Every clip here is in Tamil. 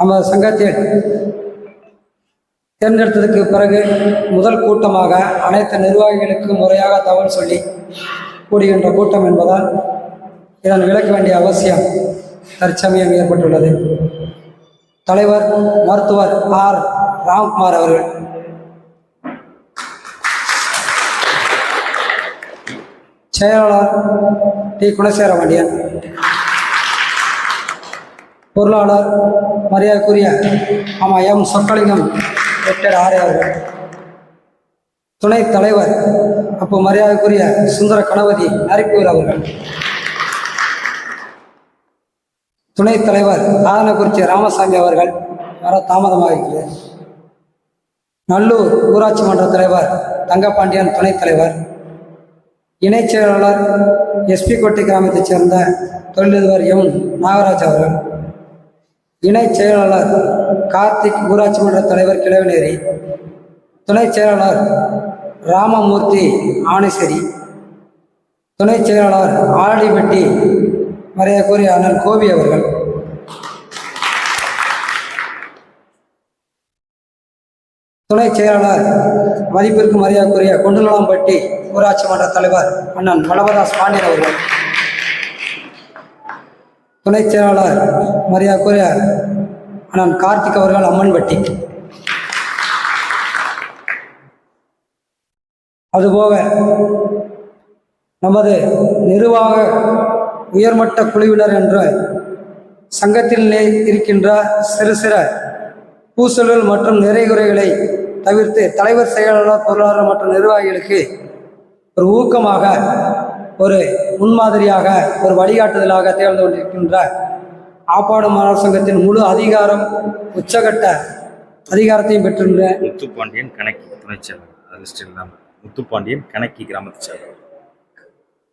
நமது சங்கத்தில் தேர்ந்தெடுத்ததுக்கு பிறகு முதல் கூட்டமாக அனைத்து நிர்வாகிகளுக்கும் முறையாக தகவல் சொல்லி கூடுகின்ற கூட்டம் என்பதால் இதன் விளக்க வேண்டிய அவசியம் தற்சமயம் ஏற்பட்டுள்ளது. தலைவர் மருத்துவர் ஆர். ராம்குமார் அவர்கள். செயலாளர் டி. குணசேரபாண்டியன் பொருளாளர் மரியாதைக்குரிய ஆமா எம் சொக்கலிங்கம் டாக்டர் ஆர்யா அவர்கள். துணைத் தலைவர் அப்போ மரியாதைக்குரிய சுந்தர கணபதி நரிப்பூர் அவர்கள். துணைத் தலைவர் ஆதனக்குறிச்சி ராமசாமி அவர்கள். வர தாமதமாகிறது நல்லூர் ஊராட்சி மன்ற தலைவர் தங்கப்பாண்டியன் துணைத் தலைவர். இணைச் செயலாளர் எஸ்பி கோட்டை கிராமத்தைச் சேர்ந்த தொழிலதிபர் எம் நாகராஜ் அவர்கள். இணைச் செயலாளர் கார்த்திக் ஊராட்சி மன்ற தலைவர் கிழவநேரி துணைச் செயலாளர் ராமமூர்த்தி ஆணைசேரி துணைச் செயலாளர் ஆடிப்பட்டி மரியாதைக்குரிய அண்ணன் கோபி அவர்கள். துணை செயலாளர் மதிப்பிற்கு மரியாதைக்குரிய கொண்டுநலம்பட்டி ஊராட்சி மன்ற தலைவர் அண்ணன் மலவதாஸ் பாண்டியன் அவர்கள். துணை செயலாளர் மரியாதைக்குரிய அண்ணன் கார்த்திக் அவர்கள் அம்மன்பட்டி அதுபோக நமது நிர்வாக உயர்மட்ட குழுவினர் என்ற சங்கத்தில் இருக்கின்ற சிறு சிறு பூசல்கள் மற்றும் நிறைகுறைகளை தவிர்த்து தலைவர் செயலாளர் பொருளாளர் மற்றும் நிர்வாகிகளுக்கு ஒரு ஊக்கமாக ஒரு முன்மாதிரியாக ஒரு வழிகாட்டுதலாக திகழ்ந்து கொண்டிருக்கின்ற ஆப்பாடு மாணவர் சங்கத்தின் முழு அதிகாரம் உச்சகட்ட அதிகாரத்தையும் பெற்றுள்ள முத்துப்பாண்டியன் கணக்கி துணைச் செயலாளர் முத்துப்பாண்டியன் கணக்கி கிராமத்து செயலாளர்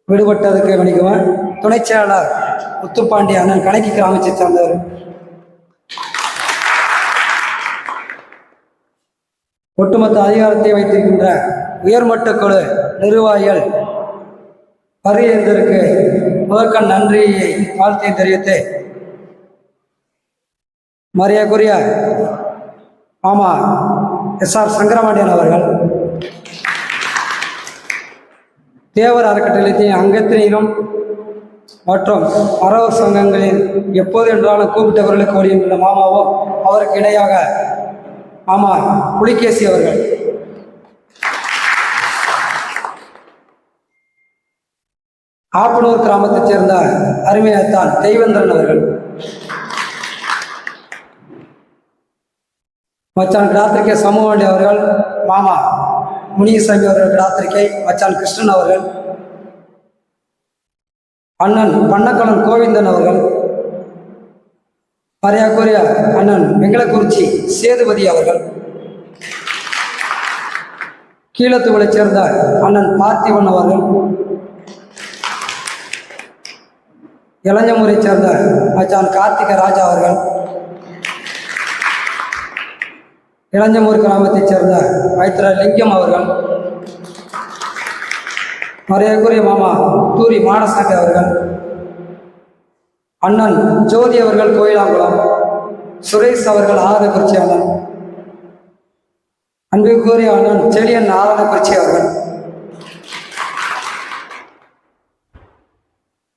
விடுபட்டதுக்கு வணிகவன் துணை செயலாளர் முத்துப்பாண்டி அண்ணன் கணக்கி கிராமத்தை சார்ந்தவர். ஒட்டுமொத்த அதிகாரத்தை வைத்திருக்கின்ற உயர்மட்ட குழு நிர்வாகிகள் வருகின்றதற்கு முதற்க நன்றியை வாழ்த்தை தெரிவித்து மரியாதைக்குரிய ஆமா எஸ் ஆர் சங்கரபாண்டியன் அவர்கள் தேவர் அறக்கட்டளைத்தின் அங்கத்தினரும் மற்றும் மரவர் சங்கங்களில் எப்போது என்றாலும் கூப்பிட்டவர்களுக்கு வருகின்ற மாமாவும் அவருக்கு இணையாக மாமா புலிகேசி அவர்கள். ஆப்பனூர் கிராமத்தைச் சேர்ந்த அருமையத்தான் தெய்வந்திரன் அவர்கள். மச்சான் கிடாத்திரிக்கை சமூகவண்டி அவர்கள் மாமா முனியசாமி அவர்கள் கிராத்திரிக்கை மச்சான் கிருஷ்ணன் அவர்கள் அண்ணன் பண்ணக்கலன் கோவிந்தன் அவர்கள் மரியாதைக்குரிய அண்ணன் வெங்கலக்குறிச்சி சேதுபதி அவர்கள் கீழத்துவளைச் சேர்ந்த அண்ணன் பார்த்திபன் அவர்கள் இளைஞமுறை சேர்ந்த மச்சான் கார்த்திக ராஜா அவர்கள். இளஞ்சமூர் கிராமத்தைச் சேர்ந்த மைத்ரா லிங்கம் அவர்கள். மரியாதைக்குரிய மாமா தூரி மாடசாமி அவர்கள். அண்ணன் ஜோதி அவர்கள் கோயிலாங்குளம். சுரேஷ் அவர்கள் ஆதனக்குறிச்சி அண்ணன். அன்புக்குரிய அண்ணன் செழியன் ஆதனக்குறிச்சி அவர்கள்.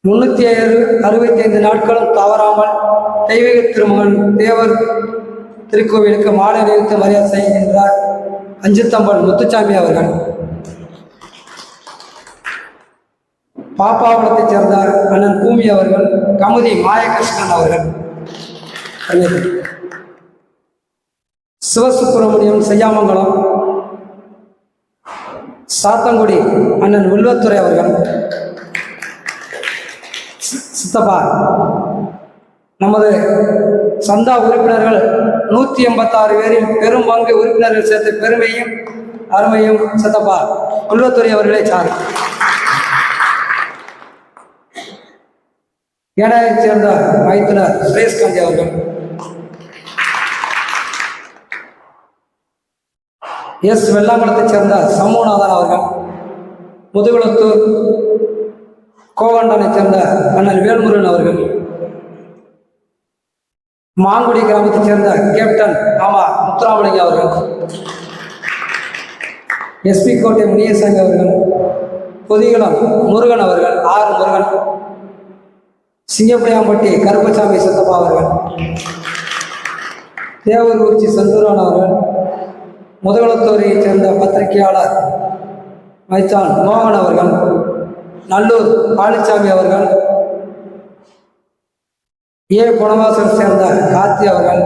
முன்னூத்தி ஏழு அறுபத்தி ஐந்து நாட்களும் தவறாமல் தெய்வீக திருமகன் தேவர் திருக்கோவிலுக்கு மாலை நிறுத்த மரியாதை செய்கின்றார் அஞ்சுத்தம்பன் முத்துச்சாமி அவர்கள். பாப்பாவளத்தைச் சேர்ந்த அண்ணன் பூமி அவர்கள் கமுதி மாயகிருஷ்ணன் அவர்கள். சிவசுப்பிரமணியம் செய்யாமங்கலம் சாத்தங்குடி அண்ணன் வில்வத்துறை அவர்கள். சி- சித்தப்பா நமது சந்தா உறுப்பினர்கள் நூற்றி எண்பத்தாறு பேரில் பெரும் பங்கு உறுப்பினர்கள் சேர்த்த பெருமையும் அருமையும் சித்தப்பா குல்வத்துறை அவர்களே சார் ஏனாயைச் சேர்ந்த மைத்துனர் சுரேஷ் காந்தி அவர்கள். எஸ். வெள்ளாங்குளத்தைச் சேர்ந்த சமூகநாதன் அவர்கள். முதுகுளத்தூர் கோவண்டனைச் சேர்ந்த அண்ணன் வேல்முருகன் அவர்கள். மாங்குடி கிராமத்தைச் சேர்ந்த கேப்டன் ஆமா முத்துராமலிங்க அவர்கள். எஸ்பி கோட்டை முனியசங்க அவர்கள். பொதிகளம் முருகன் அவர்கள். ஆர் முருகன். சிங்கப்படியாம்பட்டி கருப்பசாமி சித்தப்பா அவர்கள். தேவரூர்ச்சி சந்தூரான் அவர்கள். முதுகுளத்தூரைச் சேர்ந்த பத்திரிகையாளர் மைத்தான் மோகன் அவர்கள். நல்லூர் பழனிசாமி அவர்கள் ஏ. குணவாசல் சேர்ந்த கார்த்தி அவர்கள்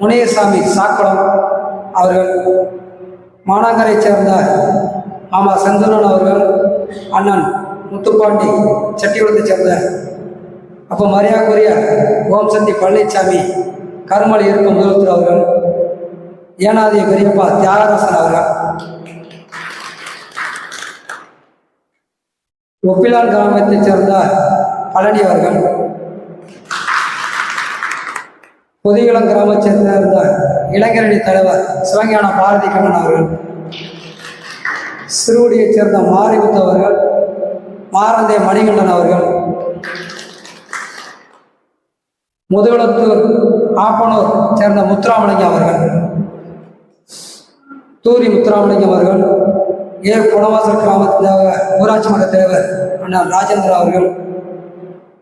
முனையசாமி சாக்குளம் அவர்கள் மானாங்கரை சேர்ந்த ஆமா செந்தூரன் அவர்கள் அண்ணன் முத்துப்பாண்டி செட்டிகுளத்தை சேர்ந்த அப்போ மரியாதைக்குரிய ஓம் சக்தி பழனிசாமி கருமலை இருக்கும் முதல்வர் அவர்கள் ஏனாதிய பெரியப்பா தியாகராசன் அவர்கள் ஒப்பிலான் கிராமத்தைச் சேர்ந்த பழனி அவர்கள் பொதிகுளம் கிராமத்தைச் சேர்ந்த இளைஞரணி தலைவர் சிவஞான பாரதி கண்ணன் அவர்கள் சிறுகுடியைச் சேர்ந்த மாரிமுத்து அவர்கள் மாரந்தே மணிகண்டன் அவர்கள் முதுகுளத்தூர் ஆப்பனூர் சேர்ந்த முத்துராமலிங்கம் அவர்கள் தூரி முத்துராமலிங்கம் அவர்கள் ஏ புனவாசல் கிராமத் தலைவர் ஊராட்சி மன்ற தலைவர் அண்ணன் ராஜேந்திரா அவர்கள்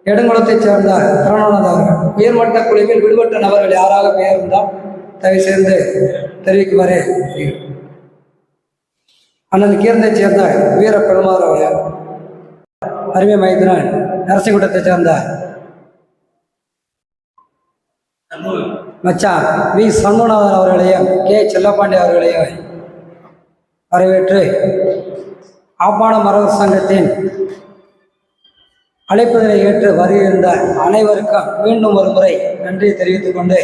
நெடுங்குளத்தைச் சேர்ந்த கருணானந்த் அவர்கள் உயர்மட்ட குழுவில் விடுபட்ட நபர்கள் யாராக பெயர் இருந்தால் தயவு செய்து தெரிவிக்குமாறு. அண்ணன் கீரந்தைச் சேர்ந்த வீர பெருமாள் அவர்கள் அருமை மைத்திரன் நரசிங்குட்டத்தைச் சேர்ந்த மச்சான் வி சண்முகநாதன் அவர்களையும் கே செல்லப்பாண்டி அவர்களையும் வரவேற்று ஆப்பான மரவர் சங்கத்தின் அழைப்பதனை ஏற்று வருகின்ற அனைவருக்கும் மீண்டும் ஒரு முறை நன்றி தெரிவித்துக் கொண்டு